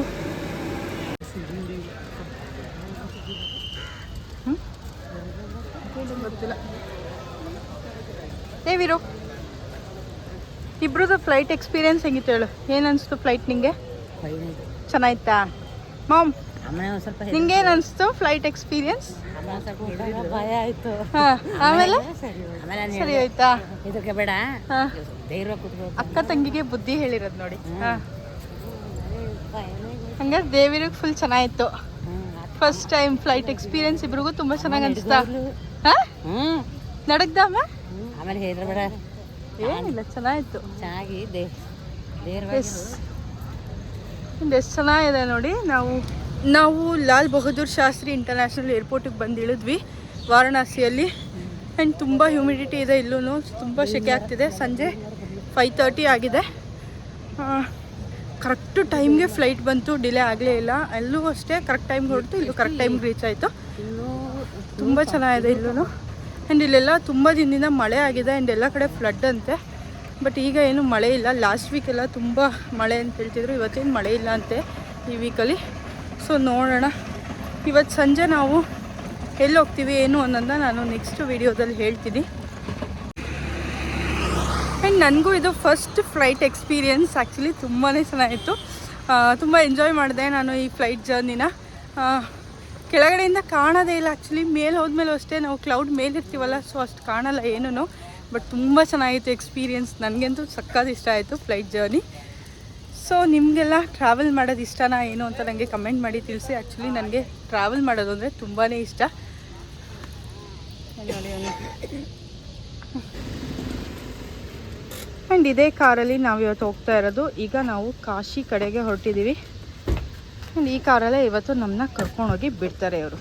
ಏ ವೀರು ಇಬ್ರದ್ದು ಫ್ಲೈಟ್ ಎಕ್ಸ್ಪೀರಿಯನ್ಸ್ ಹೆಂಗಿತ್ತು ಹೇಳು? ಏನು ಅನಿಸ್ತು ಫ್ಲೈಟ್ ನಿಂಗೆ? ಚೆನ್ನಾಯ್ತಾ ಮಾಮ್ ನಿಂಗೇನು ಅನಿಸ್ತು ಫ್ಲೈಟ್ ಎಕ್ಸ್ಪೀರಿಯನ್ಸ್
ಭಯ ಆಯ್ತು
ಹಾಂ ಆಮೇಲೆ? ಸರಿ ಆಯ್ತಾ
ಇದಕ್ಕೆ ಬೇಡ
ಅಕ್ಕ ತಂಗಿಗೆ ಬುದ್ಧಿ ಹೇಳಿರೋದು ನೋಡಿ. ಹಂಗಾರೆ ದೇವಿರಿಗೆ ಫುಲ್ ಚೆನ್ನಾಗಿತ್ತು. ಫಸ್ಟ್ ಟೈಮ್ ಫ್ಲೈಟ್ ಎಕ್ಸ್ಪೀರಿಯನ್ಸ್ ಇಬ್ರಿಗೂ ತುಂಬ ಚೆನ್ನಾಗಿ ಅನಿಸ್ತಾ. ಹಾಂ.
ಆಮೇಲೆ ಹೇಳಿದ್ರೆ ಬೇಡ.
ಏನಿಲ್ಲ ಚೆನ್ನಾಗಿತ್ತು
ಚೆನ್ನಾಗಿ
ಇದೆ. ಎಷ್ಟು ಚೆನ್ನಾಗಿದೆ ನೋಡಿ ನಾವು ನಾವು ಲಾಲ್ ಬಹದ್ದೂರ್ ಶಾಸ್ತ್ರಿ ಇಂಟರ್ನ್ಯಾಷನಲ್ ಏರ್ಪೋರ್ಟಿಗೆ ಬಂದು ಇಳಿದ್ವಿ ವಾರಣಾಸಿಯಲ್ಲಿ. ಆ್ಯಂಡ್ ತುಂಬ ಹ್ಯೂಮಿಡಿಟಿ ಇದೆ ಇಲ್ಲೂ ತುಂಬ ಸೆಕೆ ಆಗ್ತಿದೆ. ಸಂಜೆ ಫೈವ್ ತರ್ಟಿ ಆಗಿದೆ. ಕರೆಕ್ಟು ಟೈಮ್ಗೆ ಫ್ಲೈಟ್ ಬಂತು ಡಿಲೇ ಆಗಲೇ ಇಲ್ಲ. ಎಲ್ಲೂ ಅಷ್ಟೇ ಕರೆಕ್ಟ್ ಟೈಮ್ಗೆ ಹೊರಟು ಇಲ್ಲೂ ಕರೆಕ್ಟ್ ಟೈಮ್ಗೆ ರೀಚ್ ಆಯಿತು. ತುಂಬ ಚೆನ್ನಾಗಿದೆ ಇಲ್ಲೂ ಆ್ಯಂಡ್ ಇಲ್ಲೆಲ್ಲ ತುಂಬ ದಿನದಿಂದ ಮಳೆ ಆಗಿದೆ ಆ್ಯಂಡ್ ಎಲ್ಲ ಕಡೆ ಫ್ಲಡ್ ಅಂತೆ. ಬಟ್ ಈಗ ಏನು ಮಳೆ ಇಲ್ಲ. ಲಾಸ್ಟ್ ವೀಕೆಲ್ಲ ತುಂಬ ಮಳೆ ಅಂತ ಹೇಳ್ತಿದ್ರು. ಇವತ್ತೇನು ಮಳೆ ಇಲ್ಲ ಅಂತೆ ಈ ವೀಕಲ್ಲಿ ಸೊ ನೋಡೋಣ. ಇವತ್ತು ಸಂಜೆ ನಾವು ಎಲ್ಲಿ ಹೋಗ್ತೀವಿ ಏನು ಅನ್ನೋದನ್ನ ನಾನು ನೆಕ್ಸ್ಟ್ ವೀಡಿಯೋದಲ್ಲಿ ಹೇಳ್ತೀನಿ. ಆ್ಯಂಡ್ ನನಗೂ ಇದು ಫಸ್ಟ್ ಫ್ಲೈಟ್ ಎಕ್ಸ್ಪೀರಿಯನ್ಸ್ ಆ್ಯಕ್ಚುಲಿ ತುಂಬಾ ಚೆನ್ನಾಗಿತ್ತು. ತುಂಬ ಎಂಜಾಯ್ ಮಾಡಿದೆ ನಾನು ಈ ಫ್ಲೈಟ್ ಜರ್ನಿನ ಕೆಳಗಡೆಯಿಂದ ಕಾಣೋದೇ ಇಲ್ಲ. ಆ್ಯಕ್ಚುಲಿ ಮೇಲೆ ಹೋದ್ಮೇಲೆ ಅಷ್ಟೇ ನಾವು ಕ್ಲೌಡ್ ಮೇಲಿರ್ತೀವಲ್ಲ ಸೊ ಅಷ್ಟು ಕಾಣಲ್ಲ ಏನೂ ಬಟ್ ತುಂಬ ಚೆನ್ನಾಗಿತ್ತು ಎಕ್ಸ್ಪೀರಿಯೆನ್ಸ್ ನನಗಂತೂ ಸಕ್ಕತ್ ಇಷ್ಟ ಆಯಿತು ಫ್ಲೈಟ್ ಜರ್ನಿ ಸೊ ನಿಮಗೆಲ್ಲ ಟ್ರಾವೆಲ್ ಮಾಡೋದು ಇಷ್ಟನಾ ಏನು ಅಂತ ನನಗೆ ಕಮೆಂಟ್ ಮಾಡಿ ತಿಳಿಸಿ. ಆ್ಯಕ್ಚುಲಿ ನನಗೆ ಟ್ರಾವೆಲ್ ಮಾಡೋದು ಅಂದರೆ ತುಂಬಾ ಇಷ್ಟ. ಆ್ಯಂಡ್ ಇದೇ ಕಾರಲ್ಲಿ ನಾವು ಇವತ್ತು ಹೋಗ್ತಾ ಇರೋದು. ಈಗ ನಾವು ಕಾಶಿ ಕಡೆಗೆ ಹೊರಟಿದ್ದೀವಿ ಈ ಕಾರಲ್ಲೇ ಇವತ್ತು ನಮ್ಮನ್ನ ಕರ್ಕೊಂಡೋಗಿ ಬಿಡ್ತಾರೆ ಅವರು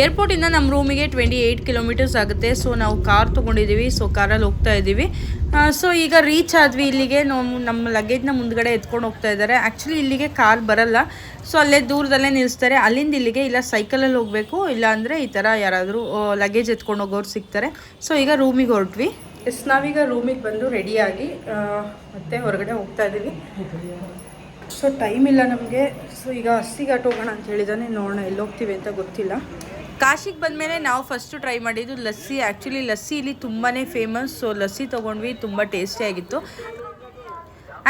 ಏರ್ಪೋರ್ಟಿಂದ ನಮ್ಮ ರೂಮಿಗೆ ಟ್ವೆಂಟಿ ಏಯ್ಟ್ ಕಿಲೋಮೀಟರ್ಸ್ ಆಗುತ್ತೆ. ಸೊ ನಾವು ಕಾರ್ ತೊಗೊಂಡಿದ್ದೀವಿ. ಸೊ ಕಾರಲ್ಲಿ ಹೋಗ್ತಾ ಇದ್ದೀವಿ. ಸೊ ಈಗ ರೀಚ್ ಆದ್ವಿ ಇಲ್ಲಿಗೆ. ನಮ್ಮ ನಮ್ಮ ಲಗೇಜ್ನ ಮುಂದ್ಗಡೆ ಎತ್ಕೊಂಡು ಹೋಗ್ತಾ ಇದ್ದಾರೆ. ಆ್ಯಕ್ಚುಲಿ ಇಲ್ಲಿಗೆ ಕಾರ್ ಬರಲ್ಲ. ಸೊ ಅಲ್ಲೇ ದೂರದಲ್ಲೇ ನಿಲ್ಲಿಸ್ತಾರೆ ಅಲ್ಲಿಂದ ಇಲ್ಲಿಗೆ ಇಲ್ಲ ಸೈಕಲಲ್ಲಿ ಹೋಗಬೇಕು, ಇಲ್ಲ ಅಂದರೆ ಈ ಥರ ಯಾರಾದರೂ ಲಗೇಜ್ ಎತ್ಕೊಂಡು ಹೋಗೋರು ಸಿಗ್ತಾರೆ. ಸೊ ಈಗ ರೂಮಿಗೆ ಹೊರಟ್ವಿ. ಎಸ್ ನಾವೀಗ ರೂಮಿಗೆ ಬಂದು ರೆಡಿಯಾಗಿ ಮತ್ತೆ ಹೊರಗಡೆ ಹೋಗ್ತಾ ಇದ್ದೀವಿ. ಸೊ ಟೈಮ್ ಇಲ್ಲ ನಮಗೆ. ಸೊ ಈಗ ಹಸ್ಸಿಘಾಟ್ ಹೋಗೋಣ ಅಂತ ಹೇಳಿದಾನೆ. ನೋಡೋಣ ಎಲ್ಲಿ ಹೋಗ್ತೀವಿ ಅಂತ ಗೊತ್ತಿಲ್ಲ. ಕಾಶಿಗೆ ಬಂದಮೇಲೆ ನಾವು ಫಸ್ಟು ಟ್ರೈ ಮಾಡಿದ್ದು ಲಸ್ಸಿ. ಆ್ಯಕ್ಚುಲಿ ಲಸ್ಸಿ ಇಲ್ಲಿ ತುಂಬಾ ಫೇಮಸ್ ಸೊ ಲಸ್ಸಿ ತೊಗೊಂಡ್ವಿ, ತುಂಬ ಟೇಸ್ಟಿಯಾಗಿತ್ತು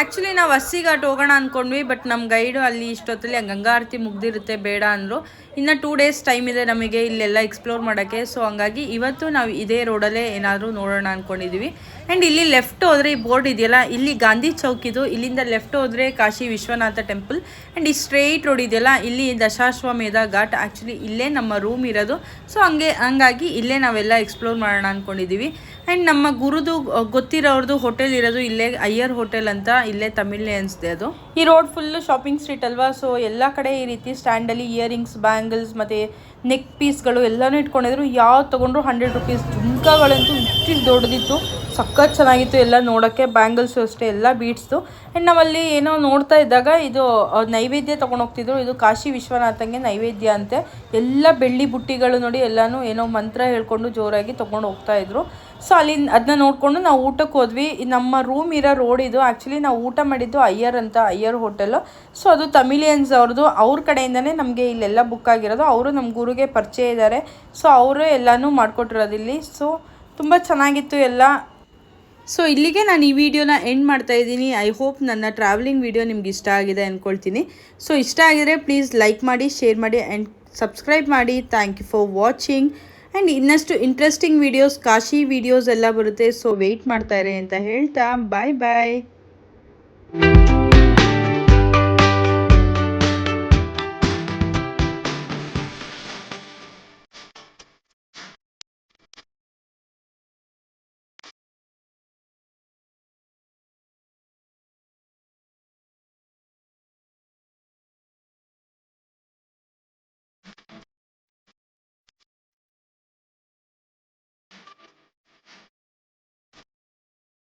ಆ್ಯಕ್ಚುಲಿ ನಾವು ಹಸ್ಸಿಘಾಟ್ ಹೋಗೋಣ ಅಂದ್ಕೊಂಡ್ವಿ ಬಟ್ ನಮ್ಮ ಗೈಡು ಅಲ್ಲಿ ಇಷ್ಟೊತ್ತಲ್ಲಿ ಗಂಗಾ ಆರತಿ ಮುಗ್ದಿರುತ್ತೆ, ಬೇಡ ಅಂದರು. ಇನ್ನು ಟೂ ಡೇಸ್ ಟೈಮ್ ಇದೆ ನಮಗೆ ಇಲ್ಲೆಲ್ಲ ಎಕ್ಸ್ಪ್ಲೋರ್ ಮಾಡೋಕ್ಕೆ ಸೊ ಹಂಗಾಗಿ ಇವತ್ತು ನಾವು ಇದೇ ರೋಡಲ್ಲೇ ಏನಾದರೂ ನೋಡೋಣ ಅಂದ್ಕೊಂಡಿದ್ದೀವಿ ಆ್ಯಂಡ್ ಇಲ್ಲಿ ಲೆಫ್ಟ್ ಹೋದರೆ ಈ ಬೋರ್ಡ್ ಇದೆಯಲ್ಲ, ಇಲ್ಲಿ ಗಾಂಧಿ ಚೌಕ್ ಇದು, ಇಲ್ಲಿಂದ ಲೆಫ್ಟ್ ಹೋದರೆ ಕಾಶಿ ವಿಶ್ವನಾಥ ಟೆಂಪಲ್ ಆ್ಯಂಡ್ ಈ ಸ್ಟ್ರೈಟ್ ರೋಡ್ ಇದೆಯಲ್ಲ, ಇಲ್ಲಿ ದಶಾಶ್ವಮೇಧ ಘಾಟ್. ಆ್ಯಕ್ಚುಲಿ ಇಲ್ಲೇ ನಮ್ಮ ರೂಮ್ ಇರೋದು. ಸೊ ಹಂಗೆ, ಹಂಗಾಗಿ ಇಲ್ಲೇ ನಾವೆಲ್ಲ ಎಕ್ಸ್ಪ್ಲೋರ್ ಮಾಡೋಣ ಅಂದ್ಕೊಂಡಿದ್ದೀವಿ ಆ್ಯಂಡ್ ನಮ್ಮ ಗುರುದು ಗೊತ್ತಿರೋರ್ದು ಹೋಟೆಲ್ ಇರೋದು ಇಲ್ಲೇ, ಅಯ್ಯರ್ ಹೋಟೆಲ್ ಅಂತ ಇಲ್ಲೇ ತಮಿಳ್ನೇ ಅನಿಸ್ದೆ ಅದು. ಈ ರೋಡ್ ಫುಲ್ಲು ಶಾಪಿಂಗ್ ಸ್ಟ್ರೀಟ್ ಅಲ್ವಾ? ಸೊ ಎಲ್ಲ ಕಡೆ ಈ ರೀತಿ ಸ್ಟ್ಯಾಂಡಲ್ಲಿ ಇಯರಿಂಗ್ಸ್ ಬ್ಯಾಂಗಲ್ಸ್ ಮತ್ತು ನೆಕ್ ಪೀಸ್ಗಳು ಎಲ್ಲನೂ ಇಟ್ಕೊಂಡಿದ್ರು. ಯಾವ್ದು ತೊಗೊಂಡ್ರು ಹಂಡ್ರೆಡ್ ರುಪೀಸ್ ಜುಮ್ಕಾಗಳಂತೂ ಇಷ್ಟು ದೊಡ್ಡದಿತ್ತು. ಸಖತ್ ಚೆನ್ನಾಗಿತ್ತು, ಎಲ್ಲ ನೋಡೋಕ್ಕೆ ಬ್ಯಾಂಗಲ್ಸು ಅಷ್ಟೇ, ಎಲ್ಲ ಬೀಟ್ಸ್ದು. ಆ್ಯಂಡ್ ನಾವಲ್ಲಿ ಏನೋ ನೋಡ್ತಾ ಇದ್ದಾಗ ಇದು ನೈವೇದ್ಯ ತೊಗೊಂಡು ಹೋಗ್ತಿದ್ರು. ಇದು ಕಾಶಿ ವಿಶ್ವನಾಥಂಗೆ ನೈವೇದ್ಯ ಅಂತೆ. ಎಲ್ಲ ಬೆಳ್ಳಿ ಬುಟ್ಟಿಗಳು ನೋಡಿ ಎಲ್ಲನೂ ಏನೋ ಮಂತ್ರ ಹೇಳ್ಕೊಂಡು ಜೋರಾಗಿ ತೊಗೊಂಡು ಹೋಗ್ತಾ ಇದ್ರು. ಸೊ ಅಲ್ಲಿ ಅದನ್ನ ನೋಡಿಕೊಂಡು ನಾವು ಊಟಕ್ಕೆ ಹೋದ್ವಿ. ನಮ್ಮ ರೂಮ್ ಇರೋ ರೋಡ್ ಇದು. ಆ್ಯಕ್ಚುಲಿ ನಾವು ಊಟ ಮಾಡಿದ್ದು ಅಯ್ಯರ್ ಅಂತ, ಅಯ್ಯರ್ ಹೋಟೆಲು ಸೊ ಅದು ತಮಿಲಿಯನ್ಸ್ ಅವ್ರದ್ದು ಅವ್ರ ಕಡೆಯಿಂದನೇ ನಮಗೆ ಇಲ್ಲೆಲ್ಲ ಬುಕ್ ಆಗಿರೋದು. ಅವರು ನಮ್ಮ ಗುರುಗೆ ಪರಿಚಯ ಇದ್ದಾರೆ ಸೊ ಅವರು ಎಲ್ಲನೂ ಮಾಡಿಕೊಟ್ಟಿರೋದು ಇಲ್ಲಿ. ಸೊ ತುಂಬ ಚೆನ್ನಾಗಿತ್ತು ಎಲ್ಲ. ಸೊ ಇಲ್ಲಿಗೆ ನಾನು ಈ ವಿಡಿಯೋನ ಎಂಡ್ ಮಾಡ್ತಾ ಇದ್ದೀನಿ. ಐ ಹೋಪ್ ನನ್ನ ಟ್ರಾವೆಲಿಂಗ್ ವಿಡಿಯೋ ನಿಮ್ಗೆ ಇಷ್ಟ ಆಗಿದೆ ಅಂದ್ಕೊಳ್ತೀನಿ ಸೊ ಇಷ್ಟ ಆಗಿದರೆ ಪ್ಲೀಸ್ ಲೈಕ್ ಮಾಡಿ ಶೇರ್ ಮಾಡಿ ಆ್ಯಂಡ್ ಸಬ್ಸ್ಕ್ರೈಬ್ ಮಾಡಿ. Thank you for watching and ಇನ್ನಷ್ಟು ಇಂಟ್ರೆಸ್ಟಿಂಗ್ ವೀಡಿಯೋಸ್ ಕಾಶಿ ವೀಡಿಯೋಸ್ ಎಲ್ಲ ಬರುತ್ತೆ. ಸೊ ವೆಯ್ಟ್ ಮಾಡ್ತಾರೆ ಅಂತ ಹೇಳ್ತಾ. ಬಾಯ್ ಬಾಯ್